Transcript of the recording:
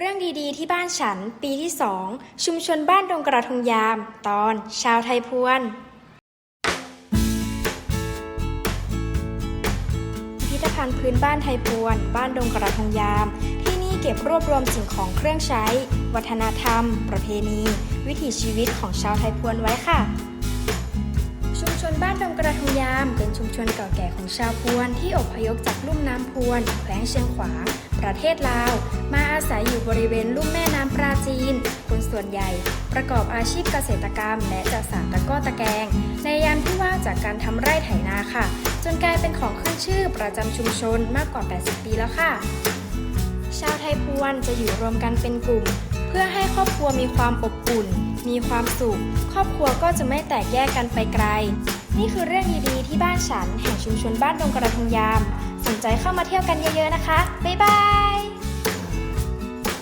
เรื่องดีๆที่บ้านฉัน ปีที่2ชุมชนบ้านดงกระทงยาม ตอน ชาวไทยพวน พิพิธภัณฑ์พื้นบ้านไทยพวน บ้านดงกระทงยาม ที่นี่เก็บรวบรวมสิ่งของเครื่องใช้ วัฒนธรรม ประเพณี วิถีชีวิตของชาวไทยพวนไว้ค่ะ บ้านดงกระทงยามเป็นชุมชนเก่าแก่ของชาวพวนที่อพยพจากลุ่มน้ำพวนแขวงเชียงขวาง ประเทศลาว มาอาศัยอยู่บริเวณลุ่มแม่น้ำปราจีน คนส่วนใหญ่ ประกอบอาชีพเกษตรกรรม และจักสานตะก้อตะแกง ในยามที่ว่างจากการทำไร่ไถนาค่ะ จนกลายเป็นของขึ้นชื่อประจำชุมชนมากกว่า 80 ปีแล้วค่ะ ชาวไทยพวนจะอยู่รวมกันเป็นกลุ่ม เพื่อให้ครอบครัวมีความอบอุ่น มีความสุข ครอบครัวก็จะไม่แตกแยกกันไปไกล นี่คือเรื่องดีๆที่บ้านฉันแห่งชุมชนบ้านดงกระทงยาม สนใจเข้ามาเที่ยวกันเยอะๆนะคะ บ๊ายบาย